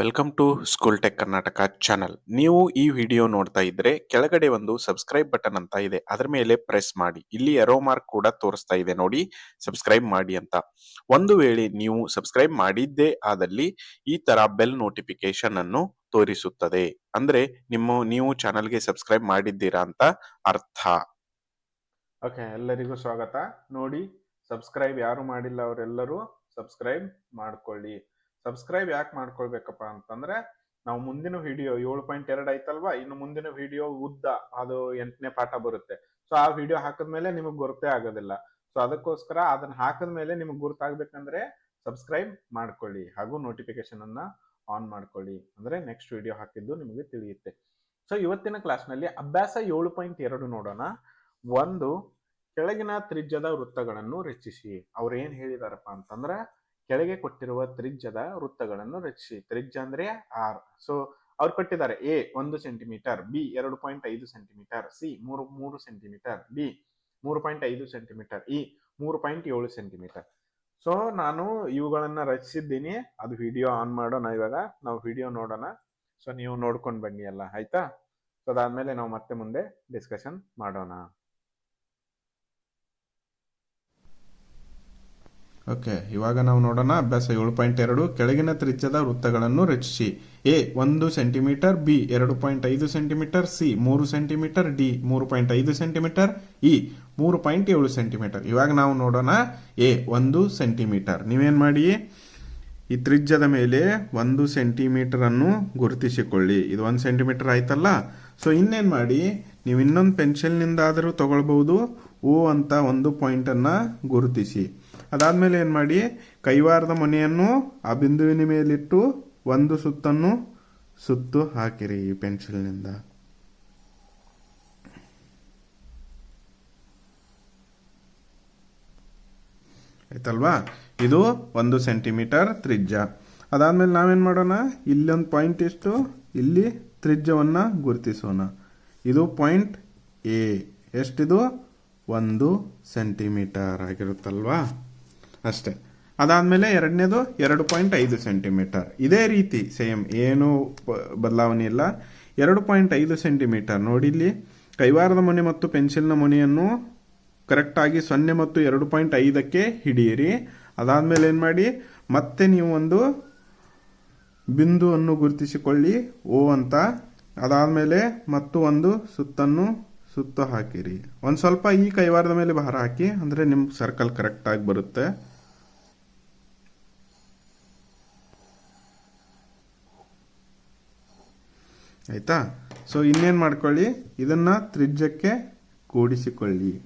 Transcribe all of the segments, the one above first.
Welcome to school tech Karnataka channel ನೀವು ಈ video ನೋಡ್ತಾ ಇದ್ರೆ ಕೆಳಗಡೆ ಒಂದು ಸಬ್ಸ್ಕ್ರೈಬ್ ಬಟನ್ ಅಂತ ಇದೆ. ಅದರ ಮೇಲೆ ಪ್ರೆಸ್ ಮಾಡಿ. ಇಲ್ಲಿ ಎರೋ ಮಾರ್ಕ್ ಕೂಡ ತೋರಿಸ್ತಾ ಇದೆ ನೋಡಿ. ಸಬ್ಸ್ಕ್ರೈಬ್ ಮಾಡಿ ಅಂತ. ಒಂದು ವೇಳೆ ನೀವು ಸಬ್ಸ್ಕ್ರೈಬ್ ಮಾಡಿದ್ದೇ ಆದಲ್ಲಿ ಈ ತರ ಬೆಲ್ ನೋಟಿಫಿಕೇಶನ್ ಅನ್ನು ತೋರಿಸುತ್ತದೆ. ಅಂದ್ರೆ ನಿಮ್ಮ, ನೀವು ಚಾನಲ್ಗೆ ಸಬ್ಸ್ಕ್ರೈಬ್ ಮಾಡಿದ್ದೀರಾ ಅಂತ ಅರ್ಥ. ಓಕೆ ಎಲ್ಲರಿಗೂ ಸ್ವಾಗತ. ನೋಡಿ ಸಬ್ಸ್ಕ್ರೈಬ್ ಯಾರು ಮಾಡಿಲ್ಲ ಅವರೆಲ್ಲರೂ ಸಬ್ಸ್ಕ್ರೈಬ್ ಮಾಡ್ಕೊಳ್ಳಿ. ಸಬ್ಸ್ಕ್ರೈಬ್ ಯಾಕೆ ಮಾಡ್ಕೊಳ್ಬೇಕಪ್ಪ ಅಂತಂದ್ರೆ, ನಾವು ಮುಂದಿನ ವಿಡಿಯೋ ಏಳು ಪಾಯಿಂಟ್ ಎರಡು ಐತಲ್ವಾ ಇನ್ನು ಮುಂದಿನ ವಿಡಿಯೋ ಉದ್ದ, ಅದು ಎಂಟನೇ ಪಾಠ ಬರುತ್ತೆ. ಸೊ ಆ ವಿಡಿಯೋ ಹಾಕಿದ್ಮೇಲೆ ನಿಮಗೆ ಗುರುತೇ ಆಗೋದಿಲ್ಲ. ಸೊ ಅದಕ್ಕೋಸ್ಕರ ಅದನ್ನ ಹಾಕಿದ್ಮೇಲೆ ನಿಮಗೆ ಗುರುತಾಗ್ಬೇಕಂದ್ರೆ ಸಬ್ಸ್ಕ್ರೈಬ್ ಮಾಡ್ಕೊಳ್ಳಿ ಹಾಗೂ ನೋಟಿಫಿಕೇಶನ್ ಅನ್ನ ಆನ್ ಮಾಡ್ಕೊಳ್ಳಿ. ಅಂದ್ರೆ ನೆಕ್ಸ್ಟ್ ವಿಡಿಯೋ ಹಾಕಿದ್ದು ನಿಮಗೆ ತಿಳಿಯುತ್ತೆ. ಸೊ ಇವತ್ತಿನ ಕ್ಲಾಸ್ನಲ್ಲಿ ಅಭ್ಯಾಸ ಏಳು ಪಾಯಿಂಟ್ ಎರಡು ನೋಡೋಣ. ಒಂದು, ಕೆಳಗಿನ ತ್ರಿಜ್ಯದ ವೃತ್ತಗಳನ್ನು ರಚಿಸಿ. ಅವ್ರು ಏನ್ ಹೇಳಿದಾರಪ್ಪ ಅಂತಂದ್ರೆ ಕೆಳಗೆ ಕೊಟ್ಟಿರುವ ತ್ರಿಜ್ಯದ ವೃತ್ತಗಳನ್ನು ರಚಿಸಿ. ತ್ರಿಜ್ಯ ಅಂದ್ರೆ ಆರ್. ಸೊ ಅವ್ರು ಕೊಟ್ಟಿದ್ದಾರೆ ಎ ಒಂದು ಸೆಂಟಿಮೀಟರ್ ಬಿ ಎರಡು ಪಾಯಿಂಟ್ ಐದು ಸೆಂಟಿಮೀಟರ್ ಸಿ ಮೂರು ಮೂರು ಸೆಂಟಿಮೀಟರ್ ಬಿ ಮೂರು ಪಾಯಿಂಟ್ ಐದು ಸೆಂಟಿಮೀಟರ್ ಇ ಮೂರು ಪಾಯಿಂಟ್ ಏಳು ಸೆಂಟಿಮೀಟರ್ ಸೊ ನಾನು ಇವುಗಳನ್ನ ರಚಿಸಿದ್ದೀನಿ. ಅದು ವಿಡಿಯೋ ಆನ್ ಮಾಡೋಣ ಇವಾಗ. ನಾವು ವಿಡಿಯೋ ನೋಡೋಣ. ಸೊ ನೀವು ನೋಡ್ಕೊಂಡು ಬನ್ನಿ ಅಲ್ಲ ಆಯ್ತಾ? ಸೊ ಅದಾದ್ಮೇಲೆ ನಾವು ಮತ್ತೆ ಮುಂದೆ ಡಿಸ್ಕಷನ್ ಮಾಡೋಣ. ಓಕೆ, ಇವಾಗ ನಾವು ನೋಡೋಣ. ಅಭ್ಯಾಸ ಏಳು ಪಾಯಿಂಟ್ ಎರಡು, ಕೆಳಗಿನ ತ್ರಿಜ್ಯದ ವೃತ್ತಗಳನ್ನು ರಚಿಸಿ. ಎ, ಒಂದು ಸೆಂಟಿಮೀಟರ್, ಬಿ, ಎರಡು ಪಾಯಿಂಟ್ ಐದು ಸೆಂಟಿಮೀಟರ್, ಸಿ, ಮೂರು ಸೆಂಟಿಮೀಟರ್, ಡಿ, ಮೂರು ಪಾಯಿಂಟ್ ಐದು ಸೆಂಟಿಮೀಟರ್, ಇ, ಮೂರು ಪಾಯಿಂಟ್ ಏಳು ಸೆಂಟಿಮೀಟರ್. ಇವಾಗ ನಾವು ನೋಡೋಣ. ಎ, ಒಂದು ಸೆಂಟಿಮೀಟರ್. ನೀವೇನು ಮಾಡಿ? ಈ ತ್ರಿಜ್ಯದ ಮೇಲೆ ಒಂದು ಸೆಂಟಿಮೀಟರ್ ಅನ್ನು ಗುರುತಿಸಿಕೊಳ್ಳಿ. ಇದು ಒಂದು ಸೆಂಟಿಮೀಟರ್ ಆಯ್ತಲ್ಲ? ಸೊ, ಇನ್ನೇನು ಮಾಡಿ? ನೀವು ಇನ್ನೊಂದು ಪೆನ್ಸಿಲ್ನಿಂದಾದರೂ ತಗೊಳ್ಬಹುದು. ಓ ಅಂತ ಒಂದು ಪಾಯಿಂಟನ್ನು ಗುರುತಿಸಿ. ಅದಾದ್ಮೇಲೆ ಏನು ಮಾಡಿ, ಕೈವಾರದ ಮೊನೆಯನ್ನು ಆ ಬಿಂದುವಿನ ಮೇಲಿಟ್ಟು ಒಂದು ಸುತ್ತನ್ನು ಸುತ್ತು ಹಾಕಿರಿ ಈ ಪೆನ್ಸಿಲ್ನಿಂದ. ಆಯ್ತಲ್ವಾ? ಇದು ಒಂದು ಸೆಂಟಿಮೀಟರ್ ತ್ರಿಜ್ಯ. ಅದಾದ್ಮೇಲೆ ನಾವೇನು ಮಾಡೋಣ? ಇಲ್ಲೊಂದು ಪಾಯಿಂಟ್ ಎಷ್ಟು ಇಲ್ಲಿ ತ್ರಿಜ್ಯವನ್ನು ಗುರುತಿಸೋಣ. ಇದು ಪಾಯಿಂಟ್ ಎ ಎಷ್ಟಿದು? ಒಂದು ಸೆಂಟಿಮೀಟರ್ ಆಗಿರುತ್ತಲ್ವಾ? ಅಷ್ಟೇ. ಅದಾದಮೇಲೆ ಎರಡನೇದು ಎರಡು ಪಾಯಿಂಟ್ ಐದು ಸೆಂಟಿಮೀಟರ್. ಇದೇ ರೀತಿ ಸೇಮ್, ಏನು ಬದಲಾವಣೆ ಇಲ್ಲ. ಎರಡು ಪಾಯಿಂಟ್ ಐದು ಸೆಂಟಿಮೀಟರ್. ನೋಡಿ ಇಲ್ಲಿ, ಕೈವಾರದ ಮೊನೆ ಮತ್ತು ಪೆನ್ಸಿಲ್ನ ಮೊನೆಯನ್ನು ಕರೆಕ್ಟಾಗಿ ಸೊನ್ನೆ ಮತ್ತು ಎರಡು ಪಾಯಿಂಟ್ ಐದಕ್ಕೆ ಹಿಡಿಯಿರಿ. ಅದಾದಮೇಲೆ ಏನು ಮಾಡಿ, ಮತ್ತೆ ನೀವು ಒಂದು ಬಿಂದುವನ್ನು ಗುರುತಿಸಿಕೊಳ್ಳಿ, ಓ ಅಂತ. ಅದಾದಮೇಲೆ ಮತ್ತು ಒಂದು ಸುತ್ತನ್ನು ಸುತ್ತ ಹಾಕಿರಿ ಒಂದು ಸ್ವಲ್ಪ ಈ ಕೈವಾರದ ಮೇಲೆ ಭಾರ ಹಾಕಿ, ಅಂದರೆ ನಿಮ್ಮ ಸರ್ಕಲ್ ಕರೆಕ್ಟಾಗಿ ಬರುತ್ತೆ. ಆಯ್ತಾ? ಸೊ ಇನ್ನೇನು ಮಾಡ್ಕೊಳ್ಳಿ? ಇದನ್ನು ತ್ರಿಜ್ಯಕ್ಕೆ ಕೂಡಿಸಿಕೊಳ್ಳಿ.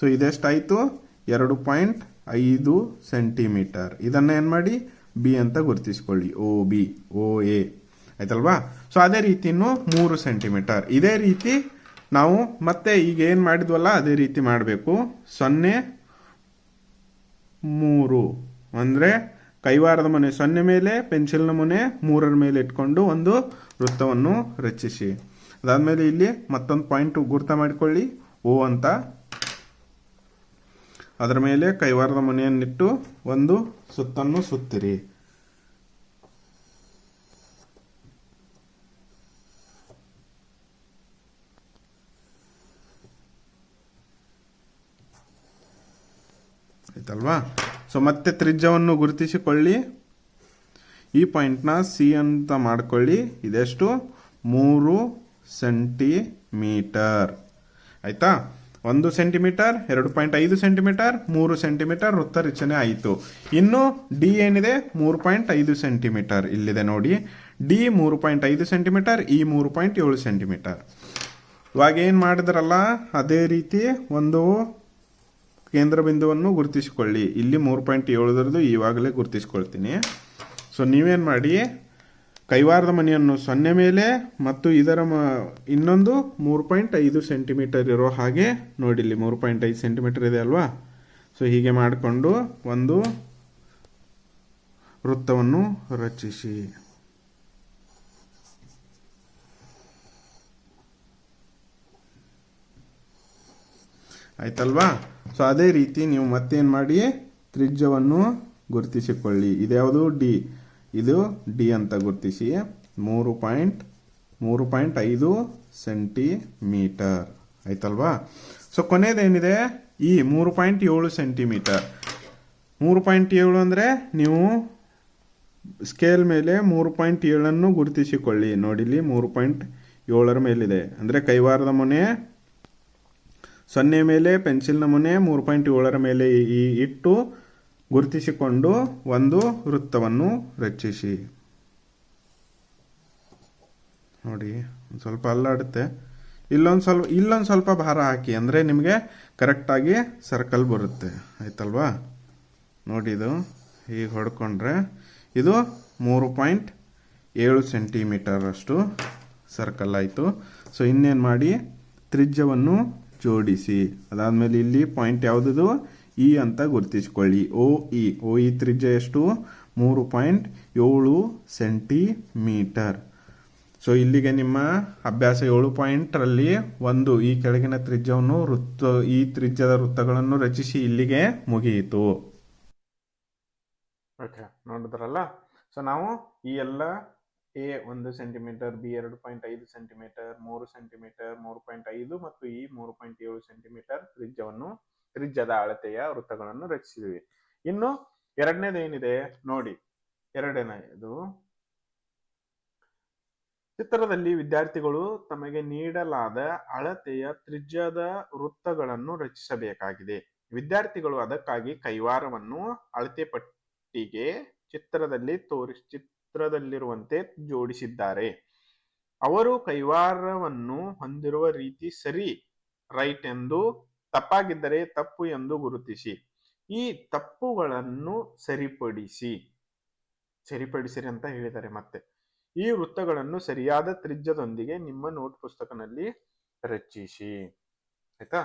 ಸೊ ಇದೆಷ್ಟಾಯಿತು? ಎರಡು ಪಾಯಿಂಟ್ ಐದು ಸೆಂಟಿಮೀಟರ್. ಇದನ್ನು ಏನು ಮಾಡಿ? ಬಿ ಅಂತ ಗುರುತಿಸ್ಕೊಳ್ಳಿ. O, B, O, A. ಆಯ್ತಲ್ವಾ? ಸೊ ಅದೇ ರೀತಿ ಇನ್ನು ಮೂರು ಸೆಂಟಿಮೀಟರ್. ಇದೇ ರೀತಿ ನಾವು ಮತ್ತೆ ಈಗ ಏನು ಮಾಡಿದ್ವಲ್ಲ, ಅದೇ ರೀತಿ ಮಾಡಬೇಕು. ಸೊನ್ನೆ, ಮೂರು. ಅಂದರೆ ಕೈವಾರದ ಮನೆ ಸೊನ್ನೆ ಮೇಲೆ, ಪೆನ್ಸಿಲ್ನ ಮೊನೆ ಮೂರರ ಮೇಲೆ ಇಟ್ಕೊಂಡು ಒಂದು ವೃತ್ತವನ್ನು ರಚಿಸಿ. ಅದಾದಮೇಲೆ ಇಲ್ಲಿ ಮತ್ತೊಂದು ಪಾಯಿಂಟ್ ಗುರ್ತ ಮಾಡಿಕೊಳ್ಳಿ. ಓ ಅಂತ. ಅದರ ಮೇಲೆ ಕೈವಾರದ ಮನೆಯನ್ನಿಟ್ಟು ಒಂದು ಸುತ್ತನ್ನು ಸುತ್ತಿರಿ ಆಯ್ತಲ್ವಾ ಸೊ ಮತ್ತೆ ತ್ರಿಜ್ಯವನ್ನು ಗುರುತಿಸಿಕೊಳ್ಳಿ. ಈ ಪಾಯಿಂಟ್ನ ಸಿ ಅಂತ ಮಾಡ್ಕೊಳ್ಳಿ. ಇದೆಷ್ಟು? ಮೂರು ಸೆಂಟಿಮೀಟರ್. ಆಯ್ತಾ? ಒಂದು ಸೆಂಟಿಮೀಟರ್, ಎರಡು ಪಾಯಿಂಟ್ ಐದು ಸೆಂಟಿಮೀಟರ್, ಮೂರು ಸೆಂಟಿಮೀಟರ್, ವೃತ್ತ ರಚನೆ ಆಯಿತು. ಇನ್ನು ಡಿ ಏನಿದೆ? ಮೂರು ಪಾಯಿಂಟ್ ಐದು ಸೆಂಟಿಮೀಟರ್. ಇಲ್ಲಿದೆ ನೋಡಿ. ಡಿ ಮೂರು ಪಾಯಿಂಟ್ ಐದು ಸೆಂಟಿಮೀಟರ್ ಈ ಮೂರು ಪಾಯಿಂಟ್ ಏಳು ಸೆಂಟಿಮೀಟರ್. ಇವಾಗ ಏನು ಮಾಡಿದ್ರಲ್ಲ? ಅದೇ ರೀತಿ ಒಂದು ಕೇಂದ್ರ ಬಿಂದುವನ್ನು ಗುರುತಿಸಿಕೊಳ್ಳಿ. ಇಲ್ಲಿ ಮೂರು ಪಾಯಿಂಟ್ ಏಳುದರದ್ದು ಈವಾಗಲೇ ಗುರುತಿಸ್ಕೊಳ್ತೀನಿ. ಸೊ ನೀವೇನು ಮಾಡಿ? ಕೈವಾರದ ಮನೆಯನ್ನು ಸೊನ್ನೆ ಮೇಲೆ ಮತ್ತು ಇದರ ಮ, ಇನ್ನೊಂದು ಮೂರು ಪಾಯಿಂಟ್ ಐದು ಸೆಂಟಿಮೀಟರ್ ಇರೋ ಹಾಗೆ ನೋಡಿ ಇಲ್ಲಿ ಮೂರು ಪಾಯಿಂಟ್ ಐದು ಸೆಂಟಿಮೀಟರ್ ಇದೆ ಅಲ್ವಾ? ಸೊ ಹೀಗೆ ಮಾಡಿಕೊಂಡು ಒಂದು ವೃತ್ತವನ್ನು ರಚಿಸಿ. ಆಯ್ತಲ್ವಾ? ಸೊ ಅದೇ ರೀತಿ ನೀವು ಮತ್ತೇನು ಮಾಡಿ? ತ್ರಿಜ್ಯವನ್ನು ಗುರುತಿಸಿಕೊಳ್ಳಿ. ಇದ್ಯಾವುದು ಡಿ ಇದು ಡಿ ಅಂತ ಗುರುತಿಸಿ. ಮೂರು ಪಾಯಿಂಟ್ ಮೂರು ಪಾಯಿಂಟ್ ಐದು ಸೆಂಟಿಮೀಟರ್. ಆಯ್ತಲ್ವಾ? ಸೊ ಕೊನೆಯದೇನಿದೆ ಈ ಮೂರು ಪಾಯಿಂಟ್ ಏಳು ಸೆಂಟಿಮೀಟರ್. ಮೂರು ಪಾಯಿಂಟ್ ಏಳು ಅಂದರೆ ನೀವು ಸ್ಕೇಲ್ ಮೇಲೆ ಮೂರು ಪಾಯಿಂಟ್ ಏಳನ್ನು ಗುರುತಿಸಿಕೊಳ್ಳಿ. ನೋಡಿಲಿ ಮೂರು ಪಾಯಿಂಟ್ ಏಳರ ಮೇಲಿದೆ. ಅಂದರೆ ಕೈವಾರದ ಮೊನೆ ಸೊನ್ನೆ ಮೇಲೆ ಪೆನ್ಸಿಲ್ನ ನಮೂನೆ ಮೂರು ಪಾಯಿಂಟ್ ಏಳರ ಮೇಲೆ ಈ ಇಟ್ಟು ಗುರುತಿಸಿಕೊಂಡು ಒಂದು ವೃತ್ತವನ್ನು ರಚಿಸಿ. ನೋಡಿ, ಒಂದು ಸ್ವಲ್ಪ ಅಲ್ಲಾಡುತ್ತೆ. ಇಲ್ಲೊಂದು ಸ್ವಲ್ಪ ಇಲ್ಲೊಂದು ಸ್ವಲ್ಪ ಭಾರ ಹಾಕಿ, ಅಂದರೆ ನಿಮಗೆ ಕರೆಕ್ಟಾಗಿ ಸರ್ಕಲ್ ಬರುತ್ತೆ. ಆಯ್ತಲ್ವಾ? ನೋಡಿ ಇದು ಹೀಗೆ ಹೊಡ್ಕೊಂಡ್ರೆ ಇದು ಮೂರು ಪಾಯಿಂಟ್ ಏಳು ಸೆಂಟಿಮೀಟರಷ್ಟು ಸರ್ಕಲ್ ಆಯಿತು. ಸೊ ಇನ್ನೇನು ಮಾಡಿ, ತ್ರಿಜ್ಯವನ್ನು ಜೋಡಿಸಿ. ಅದಾದಮೇಲೆ ಇಲ್ಲಿ ಪಾಯಿಂಟ್ ಯಾವುದದು? ಇ ಅಂತ ಗುರುತಿಸಿಕೊಳ್ಳಿ. ಓ ಇ ಓ ಇ ತ್ರಿಜ್ಯ ಎಷ್ಟು? ಮೂರು ಪಾಯಿಂಟ್ ಏಳು ಸೆಂಟಿಮೀಟರ್ ಸೊ ಇಲ್ಲಿಗೆ ನಿಮ್ಮ ಅಭ್ಯಾಸ ಏಳು ಪಾಯಿಂಟರಲ್ಲಿ ಒಂದು ಈ ಕೆಳಗಿನ ತ್ರಿಜ್ಯವನ್ನು ವೃತ್ತ, ಈ ತ್ರಿಜ್ಯದ ವೃತ್ತಗಳನ್ನು ರಚಿಸಿ ಇಲ್ಲಿಗೆ ಮುಗಿಯಿತು. ಓಕೆ ನೋಡಿದ್ರಲ್ಲ? ಸೊ ನಾವು ಈ ಎಲ್ಲ ಎ ಒಂದು ಸೆಂಟಿಮೀಟರ್, ಬಿ ಎರಡು ಪಾಯಿಂಟ್ ಐದು ಸೆಂಟಿಮೀಟರ್, ಮೂರು ಸೆಂಟಿಮೀಟರ್, ಮೂರು ಪಾಯಿಂಟ್ ಐದು ಮತ್ತು ಈ ಮೂರು ಪಾಯಿಂಟ್ ಏಳು ಸೆಂಟಿಮೀಟರ್ ತ್ರಿಜ್ಯವನ್ನು, ತ್ರಿಜ್ಯದ ಅಳತೆಯ ವೃತ್ತಗಳನ್ನು ರಚಿಸಿದ್ವಿ. ಇನ್ನು ಎರಡನೇದು ಏನಿದೆ? ನೋಡಿ, ಎರಡನೇದು. ಚಿತ್ರದಲ್ಲಿ ವಿದ್ಯಾರ್ಥಿಗಳು ತಮಗೆ ನೀಡಲಾದ ಅಳತೆಯ ತ್ರಿಜ್ಯದ ವೃತ್ತಗಳನ್ನು ರಚಿಸಬೇಕಾಗಿದೆ. ವಿದ್ಯಾರ್ಥಿಗಳು ಅದಕ್ಕಾಗಿ ಕೈವಾರವನ್ನು ಅಳತೆ ಪಟ್ಟಿಗೆ ಚಿತ್ರದಲ್ಲಿ ತೋರಿ ಚಿತ್ರದಲ್ಲಿರುವಂತೆ ಜೋಡಿಸಿದ್ದಾರೆ. ಅವರು ಕೈವಾರವನ್ನು ಹೊಂದಿರುವ ರೀತಿ ಸರಿ, ರೈಟ್ ಎಂದು, ತಪ್ಪಾಗಿದ್ದರೆ ತಪ್ಪು ಎಂದು ಗುರುತಿಸಿ. ಈ ತಪ್ಪುಗಳನ್ನು ಸರಿಪಡಿಸಿ. ಸರಿಪಡಿಸಿರಿ ಅಂತ ಹೇಳಿದ್ದಾರೆ ಮತ್ತೆ. ಈ ವೃತ್ತಗಳನ್ನು ಸರಿಯಾದ ತ್ರಿಜ್ಯದೊಂದಿಗೆ ನಿಮ್ಮ ನೋಟ್ ಪುಸ್ತಕನಲ್ಲಿ ರಚಿಸಿ. ಆಯ್ತಾ?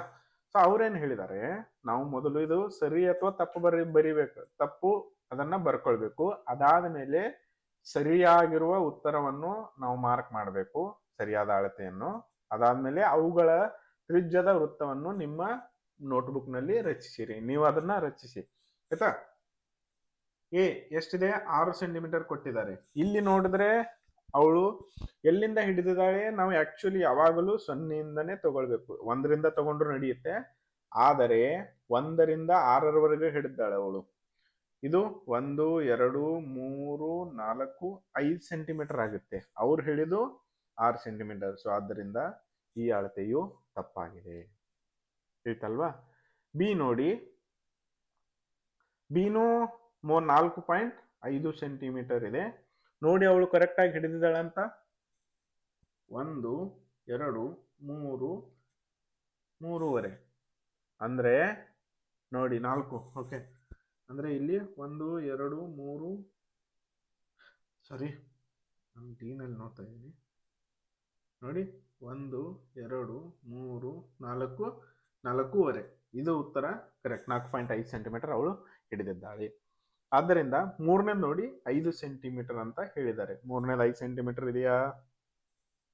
ಸೊ ಅವ್ರೇನ್ ಹೇಳಿದ್ದಾರೆ? ನಾವು ಮೊದಲು ಇದು ಸರಿ ಅಥವಾ ತಪ್ಪು ಬರಿ, ಬರಿಬೇಕು. ತಪ್ಪು ಅದನ್ನ ಬರ್ಕೊಳ್ಬೇಕು. ಅದಾದ ಮೇಲೆ ಸರಿಯಾಗಿರುವ ಉತ್ತರವನ್ನು ನಾವು ಮಾರ್ಕ್ ಮಾಡಬೇಕು, ಸರಿಯಾದ ಅಳತೆಯನ್ನು. ಅದಾದ್ಮೇಲೆ ಅವುಗಳ ತ್ರಿಜ್ಯದ ವೃತ್ತವನ್ನು ನಿಮ್ಮ ನೋಟ್ಬುಕ್ನಲ್ಲಿ ರಚಿಸಿರಿ. ನೀವು ಅದನ್ನ ರಚಿಸಿ. ಆಯ್ತಾ? ಎ, ಎಷ್ಟಿದೆ? ಆರು ಸೆಂಟಿಮೀಟರ್ ಕೊಟ್ಟಿದ್ದಾರೆ. ಇಲ್ಲಿ ನೋಡಿದ್ರೆ ಅವಳು ಎಲ್ಲಿಂದ ಹಿಡಿದಿದ್ದಾಳೆ? ನಾವು ಆಕ್ಚುಲಿ ಯಾವಾಗಲೂ ಸೊನ್ನೆಯಿಂದನೇ ತಗೊಳ್ಬೇಕು. ಒಂದರಿಂದ ತಗೊಂಡ್ರು ನಡೆಯುತ್ತೆ. ಆದರೆ ಒಂದರಿಂದ ಆರರವರೆಗೆ ಹಿಡಿದಾಳೆ ಅವಳು. ಇದು ಒಂದು, ಎರಡು, ಮೂರು, ನಾಲ್ಕು, ಐದು ಸೆಂಟಿಮೀಟರ್ ಆಗುತ್ತೆ. ಅವ್ರು ಹೇಳಿದು ಆರು ಸೆಂಟಿಮೀಟರ್. ಸೊ ಆದ್ದರಿಂದ ಈ ಅಳತೆಯು ತಪ್ಪಾಗಿದೆ. ತಿಳಿತಲ್ವಾ? ಬಿ ನೋಡಿ. ಬಿನು ಮೂ ನಾಲ್ಕು ಪಾಯಿಂಟ್ ಐದು ಸೆಂಟಿಮೀಟರ್ ಇದೆ. ನೋಡಿ ಅವಳು ಕರೆಕ್ಟಾಗಿ ಹಿಡಿದಿದ್ದಾಳೆ ಅಂತ. ಒಂದು, ಎರಡು, ಮೂರು, ಮೂರುವರೆ. ಅಂದ್ರೆ ನೋಡಿ ನಾಲ್ಕು. ಓಕೆ ಅಂದ್ರೆ ಇಲ್ಲಿ ಒಂದು, ಎರಡು, ಮೂರು. ಸಾರಿ ನಾನು ಟೀನಲ್ಲಿ ನೋಡ್ತಾ ಇದ್ದೀನಿ. ನೋಡಿ, ಒಂದು, ಎರಡು, ಮೂರು, ನಾಲ್ಕು, ನಾಲ್ಕೂವರೆ. ಇದು ಉತ್ತರ ಕರೆಕ್ಟ್ ನಾಲ್ಕು ಪಾಯಿಂಟ್ ಐದು ಸೆಂಟಿಮೀಟರ್ ಅವಳು ಹಿಡಿದಿದ್ದಾಳೆ. ಆದ್ದರಿಂದ ಮೂರನೇ ನೋಡಿ ಐದು ಸೆಂಟಿಮೀಟರ್ ಅಂತ ಹೇಳಿದ್ದಾರೆ. ಮೂರನೇದು ಐದು ಸೆಂಟಿಮೀಟರ್ ಇದೆಯಾ?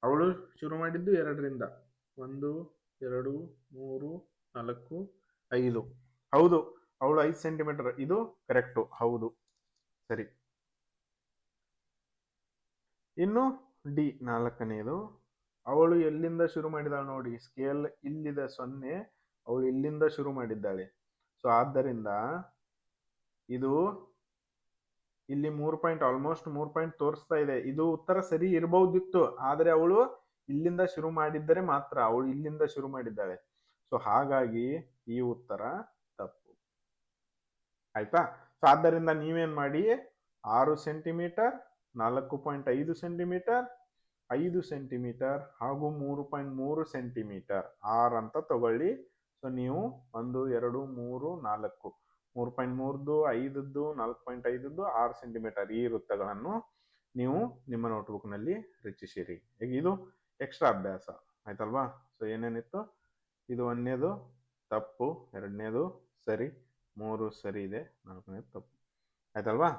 ಅವಳು ಶುರು ಮಾಡಿದ್ದು ಎರಡರಿಂದ. ಒಂದು, ಎರಡು, ಮೂರು, ನಾಲ್ಕು ಐದು ಸೆಂಟಿಮೀಟರ್ ಇದು ಕರೆಕ್ಟು ಹೌದು. ಸರಿ. ಇನ್ನು ಡಿ ನಾಲ್ಕನೇದು. ಅವಳು ಎಲ್ಲಿಂದ ಶುರು ಮಾಡಿದಾಳೆ ನೋಡಿ ಸ್ಕೇಲ್ ಇಲ್ಲಿದೆ ಸೊನ್ನೆ, ಅವಳು ಇಲ್ಲಿಂದ ಶುರು ಮಾಡಿದ್ದಾಳೆ. ಸೊ ಆದ್ದರಿಂದ ಇದು ಇಲ್ಲಿ ಮೂರು ಪಾಯಿಂಟ್ ಆಲ್ಮೋಸ್ಟ್ ಮೂರು ಪಾಯಿಂಟ್ ತೋರಿಸ್ತಾ ಇದೆ. ಇದು ಉತ್ತರ ಸರಿ ಇರಬಹುದಿತ್ತು, ಆದರೆ ಅವಳು ಇಲ್ಲಿಂದ ಶುರು ಮಾಡಿದ್ದರೆ ಮಾತ್ರ, ಅವಳು ಇಲ್ಲಿಂದ ಶುರು ಮಾಡಿದ್ದಾಳೆ. ಸೊ ಹಾಗಾಗಿ ಈ ಉತ್ತರ ಆಯ್ತಾ? ಸೊ ಆದ್ದರಿಂದ ನೀವೇನು ಮಾಡಿ? ಆರು ಸೆಂಟಿಮೀಟರ್, ನಾಲ್ಕು ಪಾಯಿಂಟ್ ಐದು ಸೆಂಟಿಮೀಟರ್ ಐದು ಸೆಂಟಿಮೀಟರ್ ಹಾಗೂ ಮೂರು ಪಾಯಿಂಟ್ ಮೂರು ಸೆಂಟಿಮೀಟರ್. ಆರ್ ಅಂತ ತಗೊಳ್ಳಿ. ಸೊ ನೀವು ಒಂದು, ಎರಡು, ಮೂರು, ನಾಲ್ಕು. ಮೂರು ಪಾಯಿಂಟ್ ಮೂರ್ದು, ಐದದ್ದು, ನಾಲ್ಕು ಪಾಯಿಂಟ್ ಐದದ್ದು, ಆರು ಸೆಂಟಿಮೀಟರ್ ಈ ವೃತ್ತಗಳನ್ನು ನೀವು ನಿಮ್ಮ ನೋಟ್ಬುಕ್ನಲ್ಲಿ ರಚಿಸಿರಿ. ಈಗ ಇದು? ಎಕ್ಸ್ಟ್ರಾ ಅಭ್ಯಾಸ. ಆಯ್ತಲ್ವಾ? ಸೊ ಏನೇನಿತ್ತು? ಇದು ಒಂದನೇದು, ತಪ್ಪು. ಎರಡನೇದು, ಸರಿ. ಮೂರು ಸರಿ ಇದೆ. ನಾಲ್ಕನೇದು ತಪ್ಪು. ಆಯ್ತಲ್ವಾ?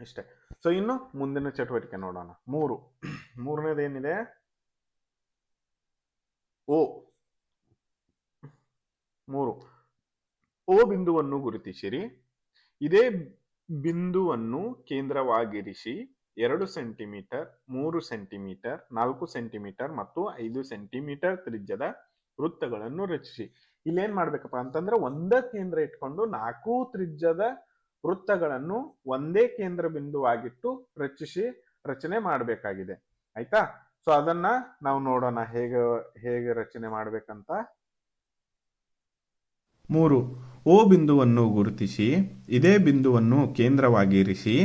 ಇಷ್ಟೇ. ಸೊ ಇನ್ನು ಮುಂದಿನ ಚಟುವಟಿಕೆ ನೋಡೋಣ. ಮೂರು. ಮೂರನೇದು ಏನಿದೆ ಓ. ಮೂರು. ಓ ಬಿಂದುವನ್ನು ಗುರುತಿಸಿರಿ. ಇದೇ ಬಿಂದುವನ್ನು ಕೇಂದ್ರವಾಗಿರಿಸಿ ಎರಡು ಸೆಂಟಿಮೀಟರ್, ಮೂರು ಸೆಂಟಿಮೀಟರ್, ನಾಲ್ಕು ಸೆಂಟಿಮೀಟರ್ ಮತ್ತು ಐದು ಸೆಂಟಿಮೀಟರ್ ತ್ರಿಜ್ಯದ ವೃತ್ತಗಳನ್ನು ರಚಿಸಿ. ಇಲ್ಲೇನ್ ಮಾಡ್ಬೇಕಪ್ಪ ಅಂತಂದ್ರೆ ಒಂದೇ ಕೇಂದ್ರ ಇಟ್ಕೊಂಡು ನಾಲ್ಕು ತ್ರಿಜ್ಯದ ವೃತ್ತಗಳನ್ನು ಒಂದೇ ಕೇಂದ್ರ ಬಿಂದುವಾಗಿಟ್ಟು ರಚಿಸಿ ರಚನೆ ಮಾಡಬೇಕಾಗಿದೆ. ಆಯ್ತಾ? ಸೊ ಅದನ್ನ ನಾವು ನೋಡೋಣ ಹೇಗೆ ಹೇಗೆ ರಚನೆ ಮಾಡ್ಬೇಕಂತ. ಮೂರು, ಓ ಬಿಂದುವನ್ನು ಗುರುತಿಸಿ, ಇದೇ ಬಿಂದುವನ್ನು ಕೇಂದ್ರವಾಗಿರಿಸಿ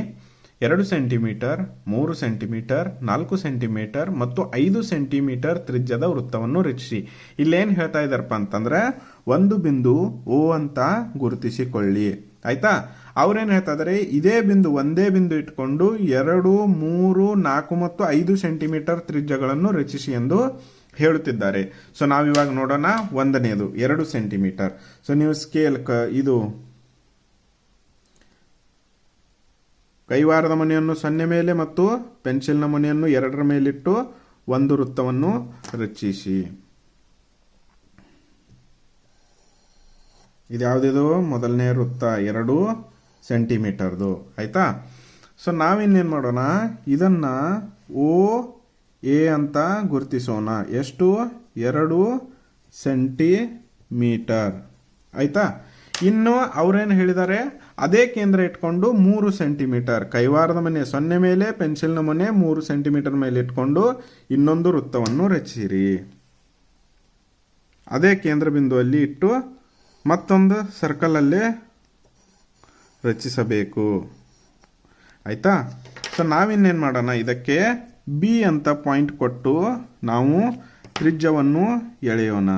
ಎರಡು ಸೆಂಟಿಮೀಟರ್, ಮೂರು ಸೆಂಟಿಮೀಟರ್, ನಾಲ್ಕು ಸೆಂಟಿಮೀಟರ್ ಮತ್ತು ಐದು ಸೆಂಟಿಮೀಟರ್ ತ್ರಿಜ್ಯದ ವೃತ್ತವನ್ನು ರಚಿಸಿ. ಇಲ್ಲೇನು ಹೇಳ್ತಾ ಇದ್ದಾರಪ್ಪ ಅಂತಂದ್ರೆ, ಒಂದು ಬಿಂದು ಓ ಅಂತ ಗುರುತಿಸಿಕೊಳ್ಳಿ. ಆಯ್ತಾ? ಅವ್ರೇನು ಹೇಳ್ತಾ ಇದಾರೆ? ಇದೇ ಬಿಂದು ಒಂದೇ ಬಿಂದು ಇಟ್ಕೊಂಡು ಎರಡು, ಮೂರು, ನಾಲ್ಕು ಮತ್ತು ಐದು ಸೆಂಟಿಮೀಟರ್ ತ್ರಿಜ್ಯಗಳನ್ನು ರಚಿಸಿ ಎಂದು ಹೇಳುತ್ತಿದ್ದಾರೆ. ಸೊ ನಾವಿವಾಗ ನೋಡೋಣ ಒಂದನೇದು ಎರಡು ಸೆಂಟಿಮೀಟರ್. ಸೊ ನೀವು ಸ್ಕೇಲ್ ಇದು ಕೈವಾರದ ಮನೆಯನ್ನು ಸೊನ್ನೆ ಮೇಲೆ ಮತ್ತು ಪೆನ್ಸಿಲ್ನ ಮನೆಯನ್ನು ಎರಡರ ಮೇಲಿಟ್ಟು ಒಂದು ವೃತ್ತವನ್ನು ರಚಿಸಿ. ಇದ್ಯಾವುದಿದು ಮೊದಲನೇ ವೃತ್ತ ಎರಡು ಸೆಂಟಿಮೀಟರ್ದು. ಆಯ್ತಾ? ಸೊ ನಾವಿನ್ನೇನು ಮಾಡೋಣ? ಇದನ್ನ ಓ, ಎ ಅಂತ ಗುರುತಿಸೋಣ. ಎಷ್ಟು? ಎರಡು ಸೆಂಟಿಮೀಟರ್. ಆಯ್ತಾ? ಇನ್ನು ಅವ್ರೇನು ಹೇಳಿದ್ದಾರೆ ಅದೇ ಕೇಂದ್ರ ಇಟ್ಕೊಂಡು ಮೂರು ಸೆಂಟಿಮೀಟರ್, ಕೈವಾರದ ಮನೆ ಸೊನ್ನೆ ಮೇಲೆ, ಪೆನ್ಸಿಲ್ನ ಮನೆ ಮೂರು ಸೆಂಟಿಮೀಟರ್ ಮೇಲೆ ಇಟ್ಕೊಂಡು ಇನ್ನೊಂದು ವೃತ್ತವನ್ನು ರಚಿಸಿರಿ. ಅದೇ ಕೇಂದ್ರ ಬಿಂದುವಲ್ಲಿ ಇಟ್ಟು ಮತ್ತೊಂದು ಸರ್ಕಲಲ್ಲೇ ರಚಿಸಬೇಕು. ಆಯ್ತಾ? ಸೊ ನಾವಿನ್ನೇನು ಮಾಡೋಣ, ಇದಕ್ಕೆ ಬಿ ಅಂತ ಪಾಯಿಂಟ್ ಕೊಟ್ಟು ನಾವು ತ್ರಿಜ್ಯವನ್ನು ಎಳೆಯೋಣ.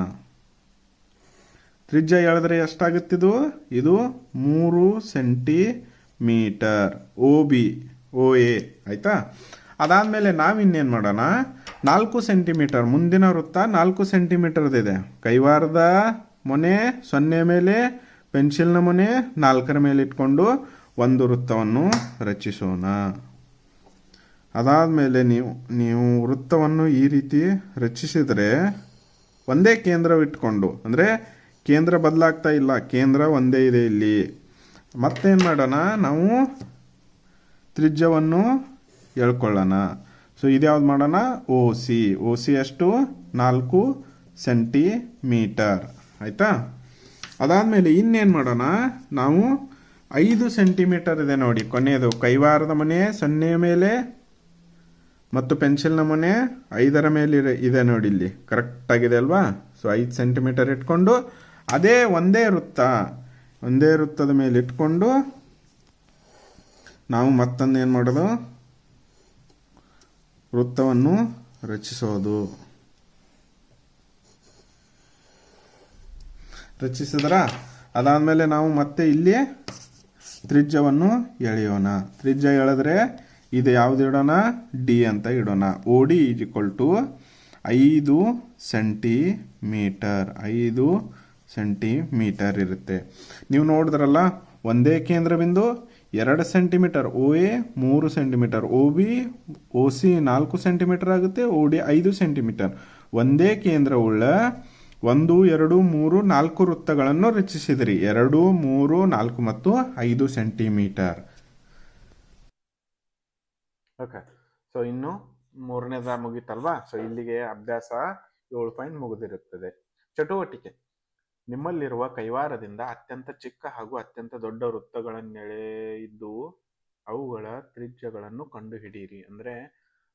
ತ್ರಿಜ್ಯ ಎಳೆದ್ರೆ ಎಷ್ಟಾಗುತ್ತಿದು? ಇದು ಮೂರು centimetre. O B. O A. ಆಯಿತಾ? ಅದಾದಮೇಲೆ ನಾವಿನ್ನೇನು ಮಾಡೋಣ? ನಾಲ್ಕು ಸೆಂಟಿಮೀಟರ್. ಮುಂದಿನ ವೃತ್ತ ನಾಲ್ಕು ಸೆಂಟಿಮೀಟರ್ದಿದೆ. ಕೈವಾರದ ಮೊನೆ, ಸೊನ್ನೆ ಮೇಲೆ, ಪೆನ್ಸಿಲ್ನ ಮೊನೆ, ನಾಲ್ಕರ ಮೇಲೆ ಇಟ್ಕೊಂಡು ಒಂದು ವೃತ್ತವನ್ನು ರಚಿಸೋಣ. ಅದಾದಮೇಲೆ ನೀವು ನೀವು ವೃತ್ತವನ್ನು ಈ ರೀತಿ ರಚಿಸಿದರೆ ಒಂದೇ ಕೇಂದ್ರವಿಟ್ಕೊಂಡು, ಅಂದರೆ ಕೇಂದ್ರ ಬದಲಾಗ್ತಾ ಇಲ್ಲ. ಕೇಂದ್ರ ಒಂದೇ ಇದೆ ಇಲ್ಲಿ. ಮತ್ತೇನು ಮಾಡೋಣ? ನಾವು ತ್ರಿಜ್ಯವನ್ನು ಎಳ್ಕೊಳ್ಳೋಣ. ಸೊ ಇದ್ಯಾವ್ದು ಮಾಡೋಣ? ಓ ಸಿ ಓ ಸಿ ಎಷ್ಟು? ನಾಲ್ಕು ಸೆಂಟಿಮೀಟರ್. ಆಯಿತಾ? ಅದಾದಮೇಲೆ ಇನ್ನೇನು ಮಾಡೋಣ? ನಾವು ಐದು ಸೆಂಟಿಮೀಟರ್ ಇದೆ ನೋಡಿ. ಕೊನೆಯದು ಕೈವಾರದ ಮನೆ, ಸೊನ್ನೆ ಮೇಲೆ ಮತ್ತು ಪೆನ್ಸಿಲ್ನ ಮನೆ, ಐದರ ಮೇಲೆ ಇದೆ- ನೋಡಿ ಇಲ್ಲಿ. ಕರೆಕ್ಟ್ ಆಗಿದೆ ಅಲ್ವಾ? ಸೊ ಐದು ಸೆಂಟಿಮೀಟರ್ ಇಟ್ಕೊಂಡು ಅದೇ ಒಂದೇ ವೃತ್ತ. ಒಂದೇ ವೃತ್ತದ ಮೇಲೆ ಇಟ್ಕೊಂಡು ನಾವು ಮತ್ತೊಂದು ಏನು ಮಾಡೋದು? ವೃತ್ತವನ್ನು ರಚಿಸೋದು. ರಚಿಸಿದ್ರ? ಅದಾದಮೇಲೆ ನಾವು ಮತ್ತೆ ಇಲ್ಲಿ ತ್ರಿಜ್ಯವನ್ನು ಎಳೆಯೋಣ. ತ್ರಿಜ್ಯ ಎಳೆದ್ರೆ ಇದು ಯಾವ್ದು ಇಡೋಣ? ಡಿ ಅಂತ ಇಡೋಣ. ಓ ಡಿ ಈಕ್ವಲ್ ಟು ಐದು ಸೆಂಟಿಮೀಟರ್. ಐದು ಸೆಂಟಿಮೀಟರ್ ಇರುತ್ತೆ. ನೀವು ನೋಡಿದ್ರಲ್ಲ, ಒಂದೇ ಕೇಂದ್ರ ಬಿಂದು ಎರಡು ಸೆಂಟಿಮೀಟರ್ ಓ ಎ ಮೂರು centimetre O B O C ನಾಲ್ಕು ಸೆಂಟಿಮೀಟರ್ ಆಗುತ್ತೆ ಓ ಡಿ ಐದು ಸೆಂಟಿಮೀಟರ್ ಒಂದೇ ಕೇಂದ್ರವುಳ್ಳ ಒಂದು, ಎರಡು, ಮೂರು, ನಾಲ್ಕು ವೃತ್ತಗಳನ್ನು ರಚಿಸಿದಿರಿ. ಎರಡು, ಮೂರು, ನಾಲ್ಕು ಮತ್ತು ಐದು ಸೆಂಟಿಮೀಟರ್ ಓಕೆ ಸೊ ಇನ್ನು ಮೂರನೇದ ಮುಗೀತಲ್ವಾ? ಸೊ ಇಲ್ಲಿಗೆ ಅಭ್ಯಾಸ ಏಳು ಪಾಯಿಂಟ್ ಮುಗಿದಿರುತ್ತದೆ. ಚಟುವಟಿಕೆ. ನಿಮ್ಮಲ್ಲಿರುವ ಕೈವಾರದಿಂದ ಅತ್ಯಂತ ಚಿಕ್ಕ ಹಾಗೂ ಅತ್ಯಂತ ದೊಡ್ಡ ವೃತ್ತಗಳನ್ನೆಳೆಯಿದ್ದು ಅವುಗಳ ತ್ರಿಜ್ಯಗಳನ್ನು ಕಂಡುಹಿಡಿಯಿರಿ. ಅಂದ್ರೆ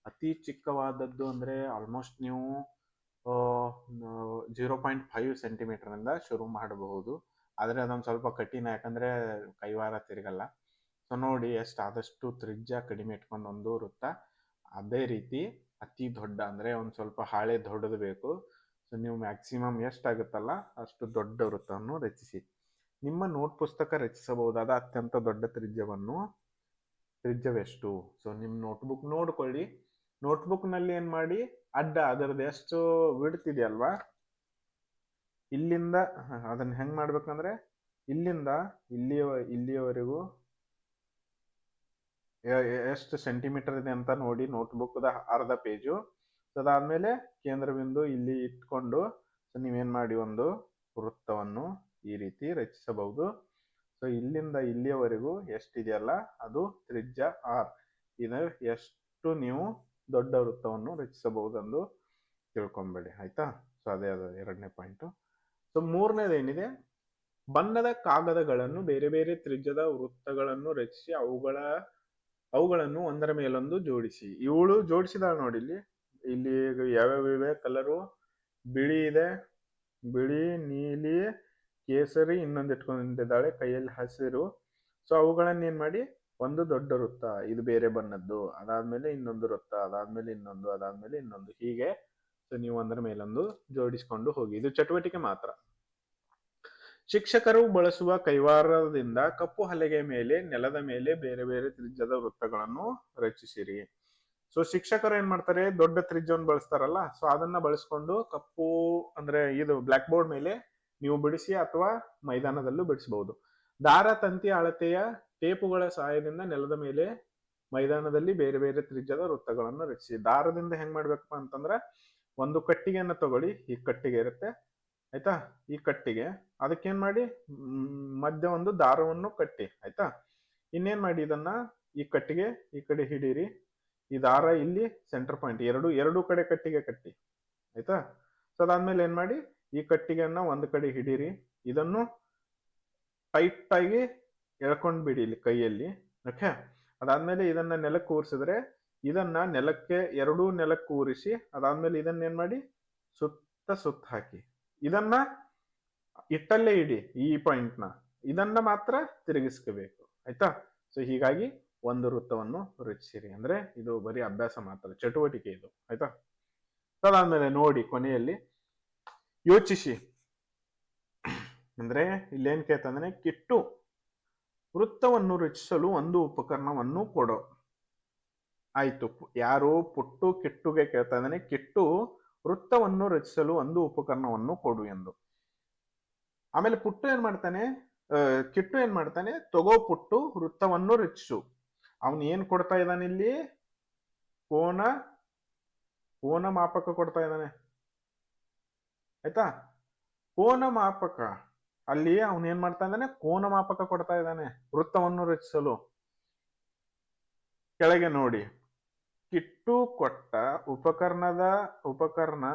ಅತಿ ಚಿಕ್ಕವಾದದ್ದು ಅಂದ್ರೆ ಆಲ್ಮೋಸ್ಟ್ ನೀವು ಜೀರೋ ಪಾಯಿಂಟ್ ಫೈವ್ ಸೆಂಟಿಮೀಟರ್ನಿಂದ ಶುರು ಮಾಡಬಹುದು. ಆದರೆ ಅದೊಂದು ಸ್ವಲ್ಪ ಕಠಿಣ, ಯಾಕಂದ್ರೆ ಕೈವಾರ ತಿರುಗಲ್ಲ. ಸೊ ನೋಡಿ ಎಷ್ಟು ಆದಷ್ಟು ತ್ರಿಜ್ಯ ಕಡಿಮೆ ಇಟ್ಕೊಂಡು ಒಂದು ವೃತ್ತ ಅದೇ ರೀತಿ ಅತಿ ದೊಡ್ಡ, ಅಂದ್ರೆ ಒಂದು ಸ್ವಲ್ಪ ಹಾಳೆ ದೊಡ್ಡದು ಬೇಕು. ಸೊ ನೀವು ಮ್ಯಾಕ್ಸಿಮಮ್ ಎಷ್ಟಾಗುತ್ತಲ್ಲ ಅಷ್ಟು ದೊಡ್ಡ ವೃತ್ತವನ್ನು ರಚಿಸಿ. ನಿಮ್ಮ ನೋಟ್ ಪುಸ್ತಕ ರಚಿಸಬಹುದಾದ ಅತ್ಯಂತ ದೊಡ್ಡ ತ್ರಿಜ್ಯವನ್ನು, ತ್ರಿಜ್ಯವೆಷ್ಟು? ಸೊ ನಿಮ್ಮ ನೋಟ್ಬುಕ್ ನೋಡ್ಕೊಳ್ಳಿ. ನೋಟ್ಬುಕ್ನಲ್ಲಿ ಏನು ಮಾಡಿ? ಅಡ್ಡ, ಅದರದ್ದು ಎಷ್ಟು ಬಿಡ್ತಿದೆಯಲ್ವಾ ಇಲ್ಲಿಂದ, ಅದನ್ನು ಹೆಂಗೆ ಮಾಡ್ಬೇಕಂದ್ರೆ, ಇಲ್ಲಿಂದ ಇಲ್ಲಿಯ, ಇಲ್ಲಿಯವರೆಗೂ ಎಷ್ಟು ಸೆಂಟಿಮೀಟರ್ ಇದೆ ಅಂತ ನೋಡಿ ನೋಟ್ಬುಕ್ದ ಅರ್ಧ ಪೇಜು ಅದಾದ್ಮೇಲೆ ಕೇಂದ್ರ ಬಿಂದು ಇಲ್ಲಿ ಇಟ್ಕೊಂಡು ಸೊ ನೀವೇನು ಮಾಡಿ ಒಂದು ವೃತ್ತವನ್ನು ಈ ರೀತಿ ರಚಿಸಬಹುದು. ಸೊ ಇಲ್ಲಿಂದ ಇಲ್ಲಿಯವರೆಗೂ ಎಷ್ಟಿದೆಯಲ್ಲ, ಅದು ತ್ರಿಜ್ಯ ಆರ್. ಇದು ಎಷ್ಟು ನೀವು ದೊಡ್ಡ ವೃತ್ತವನ್ನು ರಚಿಸಬಹುದೆಂದು ತಿಳ್ಕೊಂಬೇಡಿ, ಆಯ್ತಾ? ಸೊ ಅದೇ ಅದು ಎರಡನೇ ಪಾಯಿಂಟು ಸೊ ಮೂರನೇದೇನಿದೆ ಬಣ್ಣದ ಕಾಗದಗಳನ್ನು ಬೇರೆ ಬೇರೆ ತ್ರಿಜ್ಯದ ವೃತ್ತಗಳನ್ನು ರಚಿಸಿ, ಅವುಗಳ, ಅವುಗಳನ್ನು ಒಂದರ ಮೇಲೊಂದು ಜೋಡಿಸಿ. ಇವಳು ಜೋಡಿಸಿದಾಳ ನೋಡಿ ಇಲ್ಲಿ ಯಾವ್ಯಾವ ಇವೆ? ಕಲರು ಬಿಳಿ ಇದೆ. ಬಿಳಿ, ನೀಲಿ, ಕೇಸರಿ ಇನ್ನೊಂದು ಇಟ್ಕೊಂಡಿದ್ದಾಳೆ ಕೈಯಲ್ಲಿ ಹಸಿರು. ಸೊ ಅವುಗಳನ್ನ ಏನ್ ಮಾಡಿ? ಒಂದು ದೊಡ್ಡ ವೃತ್ತ. ಇದು ಬೇರೆ ಬಣ್ಣದ್ದು. ಅದಾದ್ಮೇಲೆ ಇನ್ನೊಂದು ವೃತ್ತ, ಅದಾದ್ಮೇಲೆ ಇನ್ನೊಂದು ಅದಾದ್ಮೇಲೆ ಇನ್ನೊಂದು. ಹೀಗೆ ಸೊ ನೀವು ಒಂದರ ಮೇಲೊಂದು ಜೋಡಿಸಿಕೊಂಡು ಹೋಗಿ. ಇದು ಚಟುವಟಿಕೆ ಮಾತ್ರ. ಶಿಕ್ಷಕರು ಬಳಸುವ ಕೈವಾರದಿಂದ ಕಪ್ಪು ಹಲಗೆ ಮೇಲೆ, ನೆಲದ ಮೇಲೆ ಬೇರೆ ಬೇರೆ ತ್ರಿಜ್ಯದ ವೃತ್ತಗಳನ್ನು ರಚಿಸಿರಿ. ಸೊ ಶಿಕ್ಷಕರು ಏನ್ ಮಾಡ್ತಾರೆ? ದೊಡ್ಡ ತ್ರಿಜ್ಯವನ್ನು ಬಳಸ್ತಾರಲ್ಲ? ಸೊ ಅದನ್ನ ಬಳಸ್ಕೊಂಡು ಕಪ್ಪು ಅಂದ್ರೆ ಇದು ಬ್ಲಾಕ್ ಬೋರ್ಡ್ ಮೇಲೆ ನೀವು ಬಿಡಿಸಿ ಅಥವಾ ಮೈದಾನದಲ್ಲೂ ಬಿಡಿಸಬಹುದು ದಾರ, ತಂತಿ, ಅಳತೆಯ ಟೇಪುಗಳ ಸಹಾಯದಿಂದ ನೆಲದ ಮೇಲೆ ಮೈದಾನದಲ್ಲಿ ಬೇರೆ ಬೇರೆ ತ್ರಿಜ್ಯದ ವೃತ್ತಗಳನ್ನು ರಚಿಸಿ. ದಾರದಿಂದ ಹೆಂಗ್ ಮಾಡ್ಬೇಕಪ್ಪ ಅಂತಂದ್ರೆ ಒಂದು ಕಟ್ಟಿಗೆಯನ್ನ ತಗೊಳ್ಳಿ. ಈ ಕಟ್ಟಿಗೆ ಇರುತ್ತೆ. ಆಯ್ತಾ? ಈ ಕಟ್ಟಿಗೆ. ಅದಕ್ಕೇನ್ ಮಾಡಿ? ಮಧ್ಯ ಒಂದು ದಾರವನ್ನು ಕಟ್ಟಿ. ಆಯ್ತಾ? ಇನ್ನೇನ್ ಮಾಡಿ ಇದನ್ನ? ಈ ಕಟ್ಟಿಗೆ ಈ ಕಡೆ ಹಿಡೀರಿ. ಈ ದಾರ ಇಲ್ಲಿ ಸೆಂಟರ್ ಪಾಯಿಂಟ್ ಎರಡು ಎರಡು ಕಡೆ ಕಟ್ಟಿಗೆ ಕಟ್ಟಿ, ಆಯ್ತಾ? ಸೊ ಅದಾದ್ಮೇಲೆ ಏನ್ ಮಾಡಿ, ಈ ಕಟ್ಟಿಗೆಯನ್ನ ಒಂದ್ ಕಡೆ ಹಿಡೀರಿ. ಇದನ್ನು ಟೈಟ್ ಆಗಿ ಎಳ್ಕೊಂಡ್ ಬಿಡಿ ಇಲ್ಲಿ ಕೈಯಲ್ಲಿ ಓಕೆ ಅದಾದ್ಮೇಲೆ ಇದನ್ನ ನೆಲಕ್ಕೆ ಕೂರಿಸಿದ್ರೆ ಇದನ್ನ ನೆಲಕ್ಕೆ ಎರಡೂ ನೆಲಕ್ಕೆ ಕೂರಿಸಿ ಅದಾದ್ಮೇಲೆ ಇದನ್ನ ಏನ್ ಮಾಡಿ, ಸುತ್ತ ಸುತ್ತ ಹಾಕಿ. ಇದನ್ನ ಇಟ್ಟಲ್ಲೇ ಇಡಿ ಈ ಪಾಯಿಂಟ್ನ. ಇದನ್ನ ಮಾತ್ರ ತಿರುಗಿಸ್ಕೋಬೇಕು, ಆಯ್ತಾ? ಸೊ ಹೀಗಾಗಿ ಒಂದು ವೃತ್ತವನ್ನು ರಚಿಸಿರಿ. ಅಂದ್ರೆ ಇದು ಬರೀ ಅಭ್ಯಾಸ ಮಾತ್ರ ಚಟುವಟಿಕೆ ಇದು. ಆಯ್ತಾ? ಅದಾದ್ಮೇಲೆ ನೋಡಿ ಕೊನೆಯಲ್ಲಿ ಯೋಚಿಸಿ. ಅಂದ್ರೆ ಇಲ್ಲೇನ್ ಕೇಳ್ತಂದ್ರೆ ಕಿಟ್ಟು ವೃತ್ತವನ್ನು ರಚಿಸಲು ಒಂದು ಉಪಕರಣವನ್ನು ಕೊಡು. ಆಯ್ತು. ಯಾರು ಪುಟ್ಟು ಕಿಟ್ಟುಗೆ ಕೇಳ್ತಾ ಇದ್ದಾನೆ, ಕಿಟ್ಟು ವೃತ್ತವನ್ನು ರಚಿಸಲು ಒಂದು ಉಪಕರಣವನ್ನು ಕೊಡು ಎಂದು. ಆಮೇಲೆ ಪುಟ್ಟು ಏನ್ ಮಾಡ್ತಾನೆ? ಕಿಟ್ಟು ಏನ್ ಮಾಡ್ತಾನೆ? ತಗೋ ಪುಟ್ಟು ವೃತ್ತವನ್ನು ರಚಿಸು. ಅವನು ಏನು ಕೊಡ್ತಾ ಇದ್ದಾನೆ ಇಲ್ಲಿ? ಕೋನ ಕೋನ ಮಾಪಕ ಕೊಡ್ತಾ ಇದ್ದಾನೆ ಆಯ್ತಾ? ಕೋನ ಮಾಪಕ. ಅಲ್ಲಿ ಅವನು ಏನ್ ಮಾಡ್ತಾ ಇದ್ದಾನೆ ಕೋನ ಮಾಪಕ ಕೊಡ್ತಾ ಇದ್ದಾನೆ ವೃತ್ತವನ್ನು ರಚಿಸಲು. ಕೆಳಗೆ ನೋಡಿ. ಕಿಟ್ಟು ಕೊಟ್ಟ ಉಪಕರಣದ ಉಪಕರಣ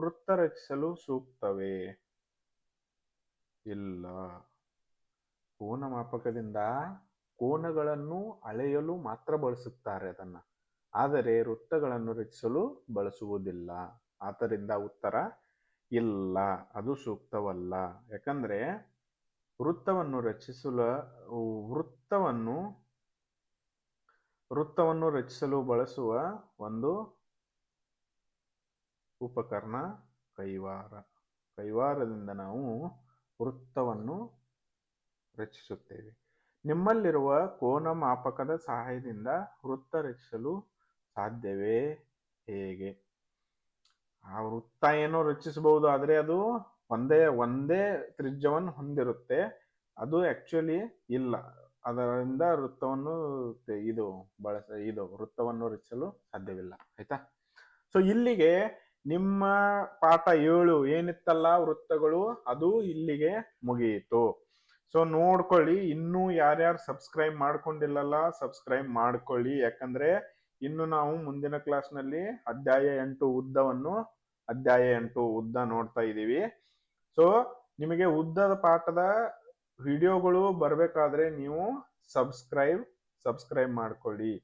ವೃತ್ತ ರಚಿಸಲು ಸೂಕ್ತವೇ? ಇಲ್ಲ. ಕೋನ ಮಾಪಕದಿಂದ ಕೋನಗಳನ್ನು ಅಳೆಯಲು ಮಾತ್ರ ಬಳಸುತ್ತಾರೆ ಅದನ್ನ. ಆದರೆ ವೃತ್ತಗಳನ್ನು ರಚಿಸಲು ಬಳಸುವುದಿಲ್ಲ. ಆದ್ದರಿಂದ ಉತ್ತರ, ಇಲ್ಲ, ಅದು ಸೂಕ್ತವಲ್ಲ. ಯಾಕಂದ್ರೆ ವೃತ್ತವನ್ನು ರಚಿಸಲು, ವೃತ್ತವನ್ನು ವೃತ್ತವನ್ನು ರಚಿಸಲು ಬಳಸುವ ಒಂದು ಉಪಕರಣ ಕೈವಾರ. ಕೈವಾರದಿಂದ ನಾವು ವೃತ್ತವನ್ನು ರಚಿಸುತ್ತೇವೆ. ನಿಮ್ಮಲ್ಲಿರುವ ಕೋನ ಮಾಪಕದ ಸಹಾಯದಿಂದ ವೃತ್ತ ರಚಿಸಲು ಸಾಧ್ಯವೇ? ಹೇಗೆ? ಆ ವೃತ್ತ ಏನೋ ರಚಿಸಬಹುದು ಆದರೆ ಅದು ಒಂದೇ ಒಂದೇ ತ್ರಿಜ್ಯವನ್ನು ಹೊಂದಿರುತ್ತೆ. ಅದು ಆಕ್ಚುಲಿ ಇಲ್ಲ. ಅದರಿಂದ ವೃತ್ತವನ್ನು ಇದು ಬಳಸ, ಇದು ವೃತ್ತವನ್ನು ರಚಿಸಲು ಸಾಧ್ಯವಿಲ್ಲ. ಆಯ್ತಾ? ಸೊ ಇಲ್ಲಿಗೆ ನಿಮ್ಮ ಪಾಠ ಏಳು ಏನಿತ್ತಲ್ಲ ವೃತ್ತಗಳು, ಅದು ಇಲ್ಲಿಗೆ ಮುಗಿಯಿತು. ಸೊ ನೋಡ್ಕೊಳ್ಳಿ, ಇನ್ನೂ ಯಾರ್ಯಾರು ಸಬ್ಸ್ಕ್ರೈಬ್ ಮಾಡ್ಕೊಂಡಿಲ್ಲಲ್ಲ ಸಬ್ಸ್ಕ್ರೈಬ್ ಮಾಡ್ಕೊಳ್ಳಿ. ಯಾಕಂದ್ರೆ, ಇನ್ನು ನಾವು ಮುಂದಿನ ಕ್ಲಾಸ್ನಲ್ಲಿ ಅಧ್ಯಾಯ ಎಂಟು ಉದ್ದವನ್ನು, ಅಧ್ಯಾಯ ಎಂಟು ಉದ್ದ ನೋಡ್ತಾ ಇದ್ದೀವಿ. ಸೊ ನಿಮಗೆ ಉದ್ದದ ಪಾಠದ ವಿಡಿಯೋಗಳು ಬರಬೇಕಾದ್ರೆ ನೀವು ಸಬ್ಸ್ಕ್ರೈಬ್ ಸಬ್ಸ್ಕ್ರೈಬ್ ಮಾಡ್ಕೊಳ್ಳಿ.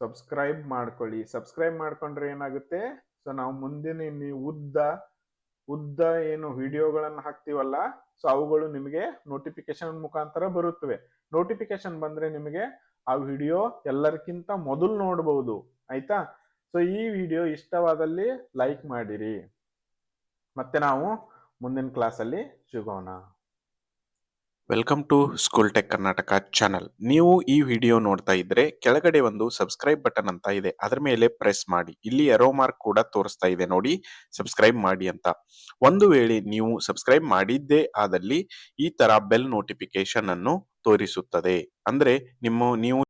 ಸಬ್ಸ್ಕ್ರೈಬ್ ಮಾಡ್ಕೊಳ್ಳಿ. ಸಬ್ಸ್ಕ್ರೈಬ್ ಮಾಡ್ಕೊಂಡ್ರೆ ಏನಾಗುತ್ತೆ? ಸೊ ನಾವು ಮುಂದಿನ ಉದ್ದ ಉದ್ದ ಏನು ವಿಡಿಯೋಗಳನ್ನು ಹಾಕ್ತಿವಲ್ಲ ಸೊ ಅವುಗಳು ನಿಮಗೆ ನೋಟಿಫಿಕೇಶನ್ ಮುಖಾಂತರ ಬರುತ್ತವೆ. ನೋಟಿಫಿಕೇಶನ್ ಬಂದ್ರೆ ನಿಮಗೆ ಆ ವಿಡಿಯೋ ಎಲ್ಲರಿಗಿಂತ ಮೊದಲು ನೋಡಬಹುದು ಆಯ್ತಾ? ಸೊ ಈ ವಿಡಿಯೋ ಇಷ್ಟವಾದಲ್ಲಿ ಲೈಕ್ ಮಾಡಿರಿ. ಮತ್ತೆ ನಾವು ಮುಂದಿನ ಕ್ಲಾಸಲ್ಲಿ ಸಿಗೋಣ. Welcome to school tech Karnataka channel ನೀವು ಈ ವಿಡಿಯೋ ನೋಡ್ತಾ ಇದ್ರೆ ಕೆಳಗಡೆ ಒಂದು ಸಬ್ಸ್ಕ್ರೈಬ್ ಬಟನ್ ಅಂತ ಇದೆ. ಅದರ ಮೇಲೆ ಪ್ರೆಸ್ ಮಾಡಿ. ಇಲ್ಲಿ ಎರೋ ಮಾರ್ಕ್ ಕೂಡ ತೋರಿಸ್ತಾ ಇದೆ ನೋಡಿ. ಸಬ್ಸ್ಕ್ರೈಬ್ ಮಾಡಿ ಅಂತ. ಒಂದು ವೇಳೆ ನೀವು ಸಬ್ಸ್ಕ್ರೈಬ್ ಮಾಡಿದ್ದೇ ಆದಲ್ಲಿ ಈ ತರ ಬೆಲ್ ನೋಟಿಫಿಕೇಶನ್ ಅನ್ನು ತೋರಿಸುತ್ತದೆ. ಅಂದ್ರೆ ನಿಮ್ಮ, ನೀವು